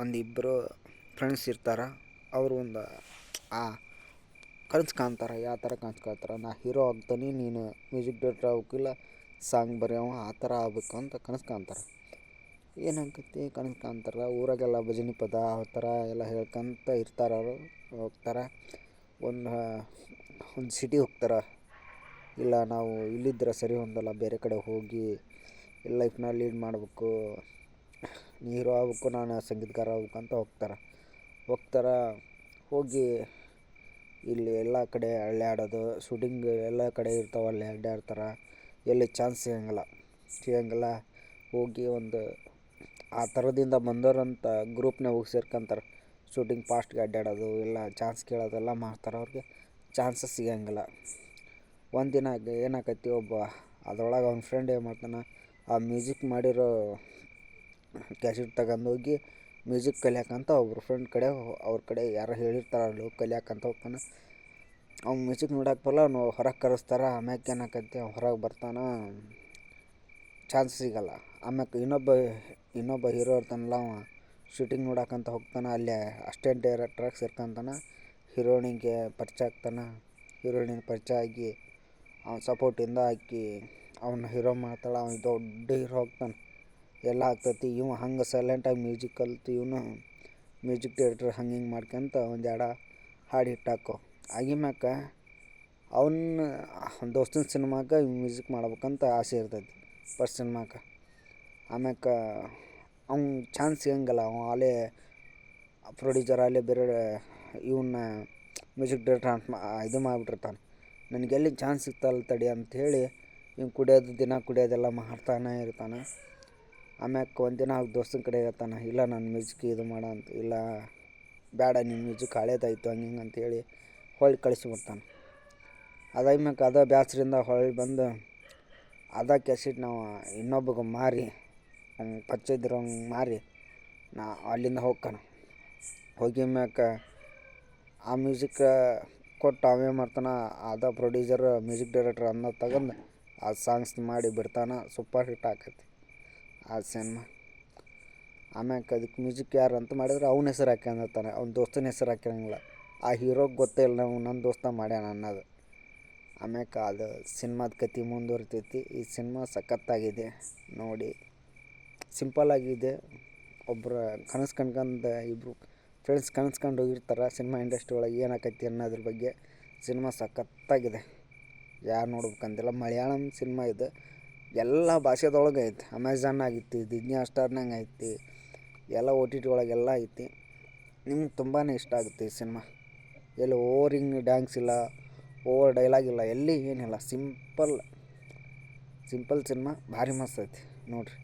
ಒಂದಿಬ್ಬರು ಫ್ರೆಂಡ್ಸ್ ಇರ್ತಾರೆ, ಅವರು ಒಂದು, ಆ, ಕನಸು ಕಾಣ್ತಾರೆ ಯಾವ ಥರ ಕನಸು ಕಾಣ್ತಾರೆ, ನಾ ಹೀರೋ ಆಗ್ತಾನೆ, ನೀನು ಮ್ಯೂಸಿಕ್ ಡೈರೆಕ್ಟರ್ ಆಗ್ಬೇಕಿಲ್ಲ ಸಾಂಗ್ ಬರೆಯವ, ಆ ಥರ ಆಗ್ಬೇಕು ಅಂತ ಕನಸು ಕಾಣ್ತಾರೆ. ಏನಾಗ್ತೈತಿ ಕನಸು ಕಾಣ್ತಾರೆ? ಊರಾಗೆಲ್ಲ ಭಜನೆ ಪದ, ಆ ಥರ ಎಲ್ಲ ಹೇಳ್ಕೊಂತ ಇರ್ತಾರೆ ಅವರು, ಹೋಗ್ತಾರೆ. ಒಂದು ಒಂದು ಸಿಟಿ ಹೋಗ್ತಾರೆ. ಇಲ್ಲ ನಾವು ಇಲ್ಲಿದ್ರೆ ಸರಿ ಹೊಂದಲ್ಲ, ಬೇರೆ ಕಡೆ ಹೋಗಿ ಲೈಫ್ನ ಲೀಡ್ ಮಾಡಬೇಕು. ಹೀರೋ ಆಗ್ಬೇಕು ನಾನು ಸಂಗೀತಗಾರ ಆಗ್ಬೇಕು ಅಂತ ಹೋಗ್ತಾರೆ. ಹೋಗ್ತಾರೆ, ಹೋಗಿ ಇಲ್ಲಿ ಎಲ್ಲ ಕಡೆ ಅಳ್ಳಾಡೋದು ಶೂಟಿಂಗ್ ಎಲ್ಲ ಕಡೆ ಇರ್ತಾವೆ, ಅಲ್ಲಿ ಅಡ್ಡಾಡ್ತಾರೆ ಎಲ್ಲಿ ಚಾನ್ಸ್ ಸಿಗೋಂಗಿಲ್ಲ. ಸಿಗೋಂಗಿಲ್ಲ, ಹೋಗಿ ಒಂದು ಆ ಥರದಿಂದ ಬಂದೋರಂತ ಗ್ರೂಪ್ನಾಗ ಹೋಗಿ ಸೇರ್ಕೊಂತಾರೆ. ಶೂಟಿಂಗ್ ಫಾಸ್ಟ್ಗೆ ಅಡ್ಡಾಡೋದು ಎಲ್ಲ ಚಾನ್ಸ್ ಕೇಳೋದೆಲ್ಲ ಮಾಡ್ತಾರೆ. ಅವ್ರಿಗೆ ಚಾನ್ಸಸ್ ಸಿಗೋಂಗಿಲ್ಲ. ಒಂದಿನ ಏನಾಕತಿ ಒಬ್ಬ, ಅದರೊಳಗೆ ಅವ್ನ ಫ್ರೆಂಡ್ ಏನು ಮಾಡ್ತಾನೆ, ಆ ಮ್ಯೂಸಿಕ್ ಮಾಡಿರೋ ಕ್ಯಾಸೆಟ್ ತಗೊಂಡೋಗಿ ಮ್ಯೂಸಿಕ್ ಕಲಿಯಾಕಂತ ಒಬ್ರು ಫ್ರೆಂಡ್ ಕಡೆ, ಅವ್ರ ಕಡೆ ಯಾರೋ ಹೇಳಿರ್ತಾರೆ ಅಲ್ಲಿ ಹೋಗಿ ಕಲಿಯಾಕಂತ ಹೋಗ್ತಾನೆ. ಅವ್ನು ಮ್ಯೂಸಿಕ್ ನೋಡಕ್ಕೆ ಬರಲ್ಲ, ಅವನು ಹೊರಗೆ ಕರೆಸ್ತಾರೆ, ಆಮ್ಯಾಕೆ ಏನಾಕತ್ತಿ ಅವ್ನು ಹೊರಗೆ ಬರ್ತಾನೆ, ಚಾನ್ಸ್ ಸಿಗಲ್ಲ. ಆಮ್ಯಾಕೆ ಇನ್ನೊಬ್ಬ ಇನ್ನೊಬ್ಬ ಹೀರೋ ಇರ್ತಾನಲ್ಲ ಅವ ಶೂಟಿಂಗ್ ನೋಡಕ್ಕಂತ ಹೋಗ್ತಾನೆ, ಅಲ್ಲೇ ಅಸ್ಟೆಂಟ್ ಡೈರೆಕ್ಟ್ರಾಗಿ ಸೇರ್ಕೊಂತಾನೆ, ಹೀರೋಯಿನಿಗೆ ಪರಿಚಯ ಆಗ್ತಾನೆ. ಹೀರೋಯಿನಿಗೆ ಪರಿಚಯ ಆಗಿ, ಅವ್ನ ಸಪೋರ್ಟಿಂದ ಆಕಿ ಅವನ್ನ ಹೀರೋ ಮಾಡ್ತಾಳೆ, ಅವ್ನು ದೊಡ್ಡ ಹೀರೋ ಆಗ್ತಾನೆ. ಎಲ್ಲ ಆಗ್ತೈತಿ. ಇವ ಹಂಗೆ ಸೈಲೆಂಟಾಗಿ ಮ್ಯೂಸಿಕ್ ಕಲ್ತು ಇವನು ಮ್ಯೂಸಿಕ್ ಡೈರೆಕ್ಟರ್ ಹಂಗೆ ಹಿಂಗೆ ಮಾಡ್ಕೊಂತ ಒಂದು ಎರಡು ಹಾಡು ಹಿಟ್ಟಾಕೋ ಆಗಿಮ್ಯಾಕ ಅವನ್ನ ದೋಸ್ತನ ಸಿನಿಮಾಕ ಮ್ಯೂಸಿಕ್ ಮಾಡ್ಬೇಕಂತ ಆಸೆ ಇರ್ತೈತಿ ಫಸ್ಟ್ ಸಿನಿಮಾಕ್ಕೆ ಆಮ್ಯಾಕ ಅವ್ನು ಚಾನ್ಸ್ ಸಿಗೋಂಗಿಲ್ಲ. ಅವ ಅಲ್ಲೇ ಪ್ರೊಡ್ಯೂಸರ್ ಅಲ್ಲೇ ಬೇರೆ ಇವನ್ನ ಮ್ಯೂಸಿಕ್ ಡೈರೆಕ್ಟರ್ ಅಂತ ಇದು ಮಾಡಿಬಿಟ್ಟಿರ್ತಾನೆ. ನನಗೆ ಎಲ್ಲಿ ಚಾನ್ಸ್ ಸಿಗ್ತಲ್ಲ ತಡಿ ಅಂಥೇಳಿ ಇವ್ನು ಕುಡಿಯೋದು ದಿನ ಕುಡಿಯೋದೆಲ್ಲ ಮಾಡ್ತಾನೆ ಇರ್ತಾನೆ. ಆಮ್ಯಾಕೆ ಒಂದಿನ ಅವ್ರ ದೋಸ್ತನ ಕಡೆ ಹೇಳ್ತಾನೆ, ಇಲ್ಲ ನಾನು ಮ್ಯೂಸಿಕ್ ಇದು ಮಾಡ ಅಂತ, ಇಲ್ಲ ಬೇಡ ನಿಮ್ಮ ಮ್ಯೂಸಿಕ್ ಹಳೇದಾಯಿತು ಹಂಗೆ ಹಿಂಗೆ ಅಂತೇಳಿ ಹೊಳ್ಳಿ ಕಳಿಸ್ಬಿಡ್ತಾನೆ ಅದಾದ್ಮ್ಯಾಕ ಅದ ಬ್ಯಾಸ್ರಿಂದ ಹೊಳ್ಳಿ ಬಂದು ಅದ ಕೆಸಿಟ್ ನಾವು ಇನ್ನೊಬ್ಬಗೆ ಮಾರಿ ಅವ್ನು ಇದ್ದಿರೋಂಗೆ ಮಾರಿ, ನಾ ಅಲ್ಲಿಂದ ಹೋಗ್ತಾನೆ. ಹೋಗಿ ಮ್ಯಾಕ ಆ ಮ್ಯೂಸಿಕ್ ಕೊಟ್ಟು ಅವೇ ಮಾಡ್ತಾನೆ, ಅದ ಪ್ರೊಡ್ಯೂಸರ್ ಮ್ಯೂಸಿಕ್ ಡೈರೆಕ್ಟರ್ ಅನ್ನೋದು ತಗೊಂಡು ಆ ಸಾಂಗ್ಸ್ ಮಾಡಿ ಬಿಡ್ತಾನೆ ಸೂಪರ್ ಹಿಟ್ ಆಕೈತಿ. ಆ ಸಿನಿಮಾ. ಆಮ್ಯಾಕ ಅದಕ್ಕೆ ಮ್ಯೂಸಿಕ್ ಯಾರು ಅಂತ ಮಾಡಿದ್ರೆ ಅವ್ನ ಹೆಸರು ಹಾಕ್ಯಂದಿರ್ತಾನೆ ಅವ್ನ ದೋಸ್ತನ ಹೆಸರು ಹಾಕಿರಂಗಿಲ್ಲ ಆ ಹೀರೋಗೆ ಗೊತ್ತೇ ಇಲ್ಲ ನಾವು ನನ್ನ ದೋಸ್ತ ಮಾಡ್ಯಾನ ಅನ್ನೋದು. ಆಮ್ಯಾಕ ಅದು ಸಿನ್ಮಾದ ಕತಿ ಮುಂದುವರಿತೈತಿ. ಈ ಸಿನ್ಮಾ ಸಖತ್ತಾಗಿದೆ ನೋಡಿ. ಸಿಂಪಲ್ಲಾಗಿದೆ ಒಬ್ಬರು ಕನಸು ಕಣ್ಕಂಡು ಇಬ್ಬರು ಫ್ರೆಂಡ್ಸ್ ಕನಸ್ಕೊಂಡು ಕಂಡು ಹೋಗಿರ್ತಾರೆ ಸಿನಿಮಾ ಇಂಡಸ್ಟ್ರಿ ಒಳಗೆ ಏನಾಕೈತಿ ಅನ್ನೋದ್ರ ಬಗ್ಗೆ. ಸಿನಿಮಾ ಸಖತ್ತಾಗಿದೆ. ಯಾರು ನೋಡ್ಬೇಕಂದಿಲ್ಲ. ಮಲಯಾಳಂ ಸಿನಿಮಾ ಇದು. ಎಲ್ಲ ಭಾಷೆದೊಳಗೆ ಐತಿ. ಅಮೆಝಾನ್ ಆಗಿತ್ತು ಡಿಸ್ನಿ ಹಾಟ್ಸ್ಟಾರ್ನಾಗ ಐತಿ, ಎಲ್ಲ ಓ ಟಿ ಟಿ ಒಳಗೆಲ್ಲ ಐತಿ. ನಿಮ್ಗೆ ತುಂಬಾ ಇಷ್ಟ ಆಗುತ್ತೆ ಈ ಸಿನಿಮಾ ಎಲ್ಲಿ ಓವರಿಂಗ್ ಡ್ಯಾನ್ಸ್ ಇಲ್ಲ ಓವರ್ ಡೈಲಾಗ್ ಇಲ್ಲ, ಎಲ್ಲಿ ಏನಿಲ್ಲ. ಸಿಂಪಲ್ ಸಿಂಪಲ್ ಸಿನಿಮಾ ಭಾರಿ ಮಸ್ತ್ ಐತಿ. ನೋಡಿರಿ.